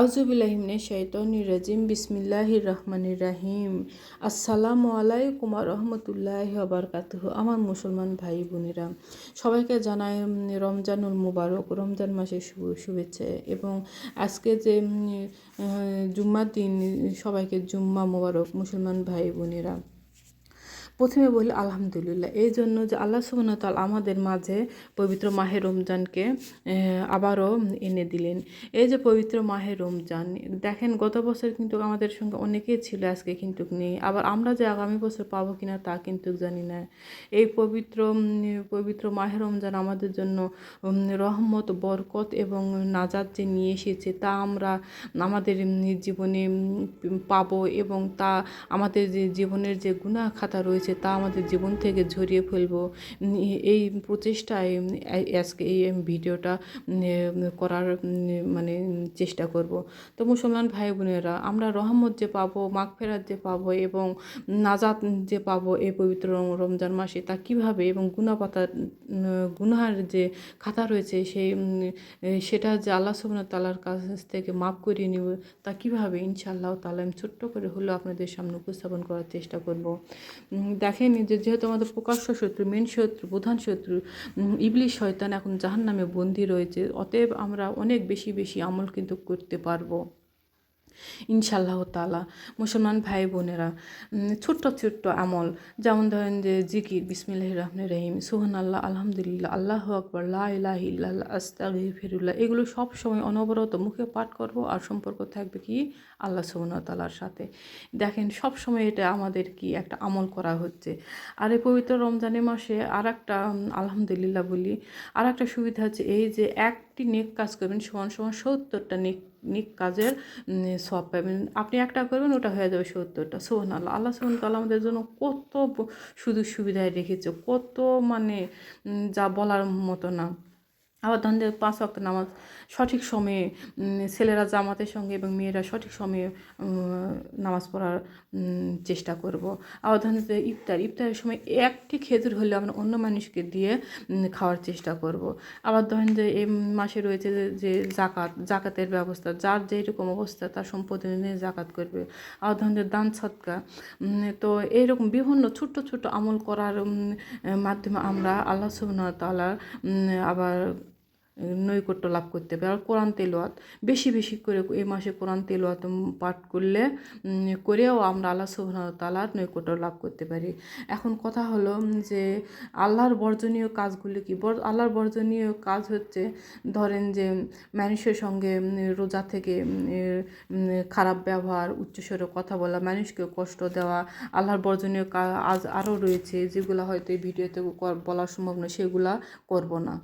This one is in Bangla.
আউজুবিল্লাহিমিনে শৈতনির রাজিম বিসমিল্লাহির রহমানির রাহিম আসসালামু আলাইকুম রহমতুল্লাহ আবরকাতুহ আমার মুসলমান ভাই বোনেরা, সবাইকে জানাই রমজানুল মুবারক, রমজান মাসের শুভ, শুভেচ্ছা। এবং আজকে যে জুম্মার দিন, সবাইকে জুম্মা মুবারক, মুসলমান ভাই বোনেরা। প্রথমে বলি আলহামদুলিল্লাহ। এই জন্য যে আল্লাহ সুবহানাহু আমাদের মাঝে পবিত্র মাহে রমজানকে আবারও এনে দিলেন। এই যে পবিত্র মাহে রমজান, দেখেন গত বছর কিন্তু আমাদের সঙ্গে অনেকেই ছিল, আজকে কিন্তু নেই। আবার আমরা যে আগামী বছর পাবো কিনা তা কিন্তু জানি না। এই পবিত্র পবিত্র মাহে রমজান আমাদের জন্য রহমত, বরকত এবং নাজাত যে নিয়ে এসেছে, তা আমরা আমাদের জীবনে পাবো এবং তা আমাদের যে জীবনের যে গুনাহ খাতা রয়েছে তা আমাদের জীবন থেকে ঝরিয়ে ফেলব। এই প্রচেষ্টায় আজকে এই ভিডিওটা করার মানে চেষ্টা করব। তো মুসলমান ভাই বোনেরা আমরা রহমত যে পাবো মাঘ ফেরাত যে পাবো এবং নাজাত যে পাবো এই পবিত্র রমজান মাসে তা কীভাবে এবং গুণাপাতা গুনহার যে খাতা রয়েছে সেই, সেটা যে আল্লাহ সুবহানাহু তালার কাছ থেকে মাফ করিয়ে নিব, তা কীভাবে? ইনশাআল্লাহ তালা আমি ছোট্ট করে হলেও আপনাদের সামনে উপস্থাপন করার চেষ্টা করব। দেখেন যে যেহেতু আমাদের প্রকাশ্য শত্রু মেন শত্রু, প্রধান শত্রু ইবলি শয়তান এখন জাহান নামে বন্দি রয়েছে, অতএব আমরা অনেক বেশি বেশি আমল কিন্তু করতে পারব। ইনশাল্লাহ তালা মুসলমান ভাই বোনেরা ছোট্ট ছোট্ট আমল, যেমন ধরেন যে জিকির বিসমিল্লাহ রহমান রহিম সুহান আল্লাহ আলহামদুলিল্লাহ, আল্লাহ আকবর লাহ আস্তাগি ফিরুল্লাহ এগুলো সব সময় অনবরত মুখে পাঠ করব আর সম্পর্ক থাকবে কি আল্লাহ তালার সাথে। দেখেন, সব সময় এটা আমাদের কি একটা আমল করা হচ্ছে। আর এই পবিত্র রমজানের মাসে আর একটা আলহামদুলিল্লাহ বলি আর একটা সুবিধা হচ্ছে এই যে একটি নেক কাজ করবেন, সমান সমান সত্তরটা নেক নেক কাজের সব পাবেন। আপনি একটা করবেন, ওটা হয়ে যাবে সত্তরটা। সোহন আল্লাহ আল্লাহ সোহান তাল্লাহ আমাদের জন্য কত সুযোগ সুবিধায় রেখেছে। কত মানে যা বলার মতো না। আবার ধরেন পাঁচ ওয়াক্ত নামাজ সঠিক সময়ে ছেলেরা জামাতের সঙ্গে এবং মেয়েরা সঠিক সময়ে নামাজ পড়ার চেষ্টা করব। আবার ধরেন ইফতার ইফতারের সময় একটি খেজুর হলে আমরা অন্য মানুষকে দিয়ে খাওয়ার চেষ্টা করব। আবার ধরেন যে এই মাসে রয়েছে যে- জাকাত জাকাতের ব্যবস্থা যার যেরকম অবস্থা তার সম্পত্তি নিয়ে জাকাত করবে। আবার ধরেন দান উম, তো এইরকম বিভিন্ন ছোট্ট ছোট্ট আমল করার মাধ্যমে আমরা আল্লাহ তাআলা উম, আবার নৈকট্য লাভ করতে পারে আর কোরআন তেলোয়াত বেশি বেশি করে এই মাসে কোরআন তেলোয়াত পাঠ করলে করেও আমরা আল্লাহ ওয়া নৈকট্য লাভ করতে পারি। এখন কথা হলো যে আল্লাহর বর্জনীয় কাজগুলি কি? আল্লাহর বর্জনীয় কাজ হচ্ছে ধরেন যে মানুষের সঙ্গে রোজা থেকে খারাপ ব্যবহার, উচ্চস্বরে কথা বলা, মানুষকে কষ্ট দেওয়া, আল্লাহর বর্জনীয় কাজ আজ আরও রয়েছে যেগুলো হয়তো এই ভিডিওতে বলা সম্ভব নয়, সেগুলা করব না।